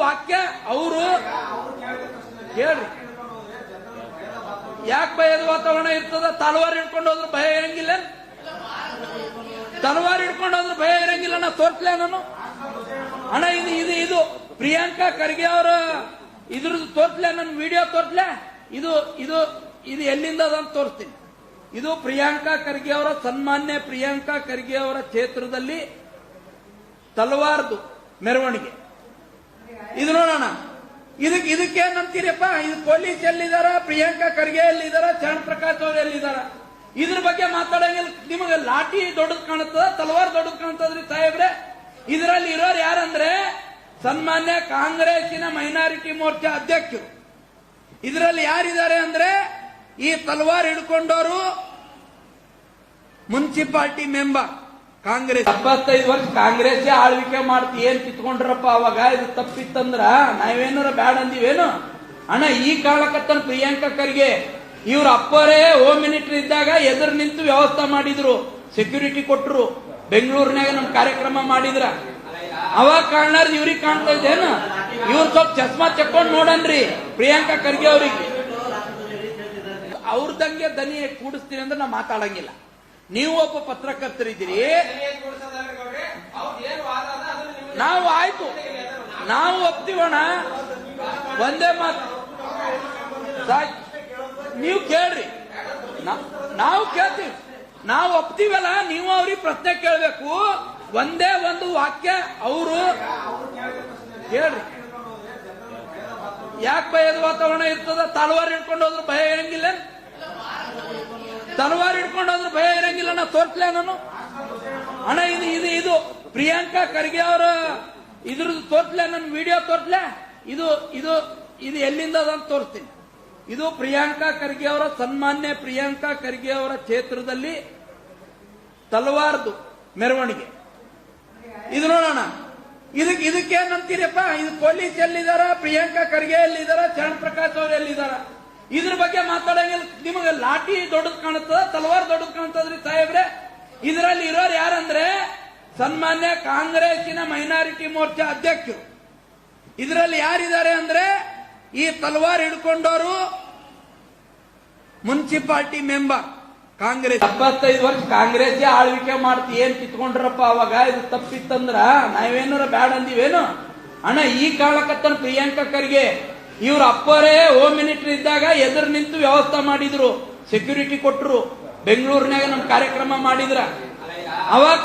ವಾಕ್ಯ ಅವರು ಹೇಳ್ರಿ. ಯಾಕೆ ಭಯದ ವಾತಾವರಣ ಇರ್ತದ? ತಲವಾರ್ ಹಿಡ್ಕೊಂಡು ಹೋದ್ರೆ ಭಯ ಇರಂಗಿಲ್ಲ? ತಲವಾರ್ ಹಿಡ್ಕೊಂಡು ಹೋದ್ರೆ ಭಯ ಇರಂಗಿಲ್ಲ? ನಾ ತೋರ್ಸ್ಲೇ ನಾನು? ಅಣ್ಣ, ಇದು ಇದು ಇದು ಪ್ರಿಯಾಂಕಾ ಖರ್ಗೆ ಅವರ ಇದ್ರದ್ದು ತೋರ್ಸ್ಲೇ? ನನ್ನ ವಿಡಿಯೋ ತೋರ್ಸ್ಲೇ? ಇದು ಇದು ಇದು ಎಲ್ಲಿಂದ ಅಂತ ತೋರಿಸ್ತೀನಿ. ಇದು ಪ್ರಿಯಾಂಕಾ ಖರ್ಗೆ ಅವರ ಸನ್ಮಾನ್ಯ ಪ್ರಿಯಾಂಕಾ ಖರ್ಗೆ ಅವರ ಕ್ಷೇತ್ರದಲ್ಲಿ ತಲವಾರ್ದು ಮೆರವಣಿಗೆ. ಇದು ನೋಡೋಣ. ಇದಕ್ಕೆ ಇದಕ್ಕೆ ಏನಂತೀರಪ್ಪ ಇದು ಪೊಲೀಸ್ ಎಲ್ಲಿದಾರ? ಪ್ರಿಯಾಂಕಾ ಖರ್ಗೆ ಎಲ್ಲಿದಾರ? ಚರಣ್ ಪ್ರಕಾಶ್ ಅವ್ರು ಎಲ್ಲಿದಾರ? ಇದ್ರ ಬಗ್ಗೆ ಮಾತಾಡಂಗಿಲ್ಲ. ನಿಮಗೆ ಲಾಠಿ ದೊಡ್ಡದ್ ಕಾಣುತ್ತದ? ತಲವಾರ್ ದೊಡ್ಡದ್ ಕಾಣ್ತದ್ರಿ ಸಾಹೇಬ್ರೆ? ಇದರಲ್ಲಿ ಇರೋರು ಯಾರಂದ್ರೆ? ಸನ್ಮಾನ್ಯ ಕಾಂಗ್ರೆಸ್ಸಿನ ಮೈನಾರಿಟಿ ಮೋರ್ಚಾ ಅಧ್ಯಕ್ಷರು. ಇದರಲ್ಲಿ ಯಾರಿದ್ದಾರೆ ಅಂದ್ರೆ, ಈ ತಲವಾರ್ ಹಿಡ್ಕೊಂಡವರು ಮುನ್ಸಿಪಾಲ್ಟಿ ಮೆಂಬರ್. ಕಾಂಗ್ರೆಸ್ ಎಪ್ಪತ್ತೈದು ವರ್ಷ ಕಾಂಗ್ರೆಸ್ ಆಳ್ವಿಕೆ ಮಾಡ್ತಿ, ಏನ್ ಕಿತ್ಕೊಂಡ್ರಪ್ಪ ಅವಾಗ? ಇದು ತಪ್ಪಿತ್ತಂದ್ರ ನಾವೇನಾರ ಬ್ಯಾಡ ಅಂದಿವೇನು? ಅಣ್ಣ, ಈ ಕಾಲಕತ್ತನ ಪ್ರಿಯಾಂಕಾ ಖರ್ಗೆ, ಇವ್ರ ಅಪ್ಪರೇ ಹೋಮ್ ಮಿನಿಸ್ಟರ್ ಇದ್ದಾಗ ಎದುರು ನಿಂತು ವ್ಯವಸ್ಥೆ ಮಾಡಿದ್ರು ಸೆಕ್ಯೂರಿಟಿ ಕೊಟ್ರು ಬೆಂಗಳೂರಿನಾಗ ನಮ್ ಕಾರ್ಯಕ್ರಮ ಮಾಡಿದ್ರ. ಅವಾಗ ಕಾಣಲಾರ್ದು ಇವ್ರಿಗೆ ಕಾಣ್ತಾ ಇದ್ದೇನು ಇವ್ರ ಸ್ವಲ್ಪ ಚಸ್ಮಾ ಚೆಕ್ಕೊಂಡ್ ನೋಡನ್ರಿ, ಪ್ರಿಯಾಂಕಾ ಖರ್ಗೆ ಅವ್ರಿಗೆ. ಅವ್ರದಂಗೆ ದನಿ ಕೂಡಿಸ್ತೀನಿ ಅಂದ್ರೆ ನಾ ಮಾತಾಡಂಗಿಲ್ಲ. ನೀವು ಒಬ್ಬ ಪತ್ರಕರ್ತರಿದ್ದೀರಿ. ನಾವು ಆಯ್ತು. ನಾವು ಒಪ್ತೀವಣ ಒಂದೇ ಮಾತು. ನೀವು ಕೇಳ್ರಿ. ನಾವು ಕೇಳ್ತೀವಿ. ನಾವು ಒಪ್ತೀವಲ್ಲ, ನೀವು ಅವ್ರಿಗೆ ಪ್ರಶ್ನೆ ಕೇಳಬೇಕು. ಒಂದೇ ಒಂದು ವಾಕ್ಯ ಅವರು ಕೇಳ್ರಿ. ಯಾಕೆ ಭಯದ ವಾತಾವರಣ ಇರ್ತದ? ತಲವಾರ್ ಹಿಡ್ಕೊಂಡು ಹೋದ್ರೆ ಭಯ ಇರಂಗಿಲ್ಲ ತಲವಾರ್ ಹಿಡ್ಕೊಂಡು ಹೋದ್ರೆ ಭಯ ಇರಂಗಿಲ್ಲ, ನಾ ತೋರ್ಸ್ಲೇ ನಾನು. ಅಣ್ಣ, ಇದು ಇದು ಇದು. ಪ್ರಿಯಾಂಕಾ ಖರ್ಗೆ ಅವರ ಇದ್ರದ್ದು ತೋರ್ಸ್ಲೆ, ನನ್ನ ವಿಡಿಯೋ ತೋರ್ಸ್ಲೆ. ಇದು ಇದು ಇದು ಎಲ್ಲಿಂದ ಅದ ಅಂತ ತೋರಿಸ್ತೀನಿ. ಇದು ಪ್ರಿಯಾಂಕಾ ಖರ್ಗೆ ಅವರ ಸನ್ಮಾನ್ಯ ಪ್ರಿಯಾಂಕಾ ಖರ್ಗೆ ಅವರ ಕ್ಷೇತ್ರದಲ್ಲಿ ತಲವಾರ್ದು ಮೆರವಣಿಗೆ. ಇದು ನೋಡೋಣ. ಇದಕ್ಕೆ ಇದಕ್ಕೆ ಏನಂತೀರಪ್ಪ ಇದು ಪೊಲೀಸ್ ಎಲ್ಲಿದಾರ? ಪ್ರಿಯಾಂಕಾ ಖರ್ಗೆ ಎಲ್ಲಿದಾರ? ಚರಣ್ ಪ್ರಕಾಶ್ ಅವ್ರು ಎಲ್ಲಿದಾರ? ಇದ್ರ ಬಗ್ಗೆ ಮಾತಾಡಂಗಿಲ್ಲ. ನಿಮಗೆ ಲಾಠಿ ದೊಡ್ಡದ್ ಕಾಣುತ್ತದ ತಲವಾರ್ ದೊಡ್ಡದ್ ಕಾಣ್ತದ್ರಿ ಸಾಹೇಬ್ರೆ? ಇದರಲ್ಲಿ ಇರೋರು ಯಾರಂದ್ರೆ ಸನ್ಮಾನ್ಯ ಕಾಂಗ್ರೆಸ್ಸಿನ ಮೈನಾರಿಟಿ ಮೋರ್ಚಾ ಅಧ್ಯಕ್ಷರು. ಇದರಲ್ಲಿ ಯಾರಿದ್ದಾರೆ ಅಂದ್ರೆ ಈ ತಲವಾರ್ ಹಿಡ್ಕೊಂಡವರು ಮುನ್ಸಿಪಾಲ್ಟಿ ಮೆಂಬರ್ ಕಾಂಗ್ರೆಸ್. ಎಪ್ಪತ್ತೈದು ವರ್ಷ ಕಾಂಗ್ರೆಸ್ ಆಳ್ವಿಕೆ ಮಾಡ್ತಿ, ಏನ್ ಕಿತ್ಕೊಂಡ್ರಪ್ಪ ಅವಾಗ? ಇದು ತಪ್ಪಿತ್ತಂದ್ರ ನಾವೇನಾರ ಬ್ಯಾಡ ಅಂದಿವೇನು? ಅಣ್ಣ, ಈ ಕಾಲಕತ್ತನ ಪ್ರಿಯಾಂಕ ಖರ್ಗೆ ಇವ್ರ ಅಪ್ಪರೇ ಹೋಮ್ ಮಿನಿಸ್ಟರ್ ಇದ್ದಾಗ ಎದುರು ನಿಂತು ವ್ಯವಸ್ಥೆ ಮಾಡಿದ್ರು. ಸೆಕ್ಯೂರಿಟಿ ಕೊಟ್ಟರು ಬೆಂಗಳೂರಿನಾಗ ನಮ್ಮ ಕಾರ್ಯಕ್ರಮ ಮಾಡಿದ್ರ. ಅವಾಗ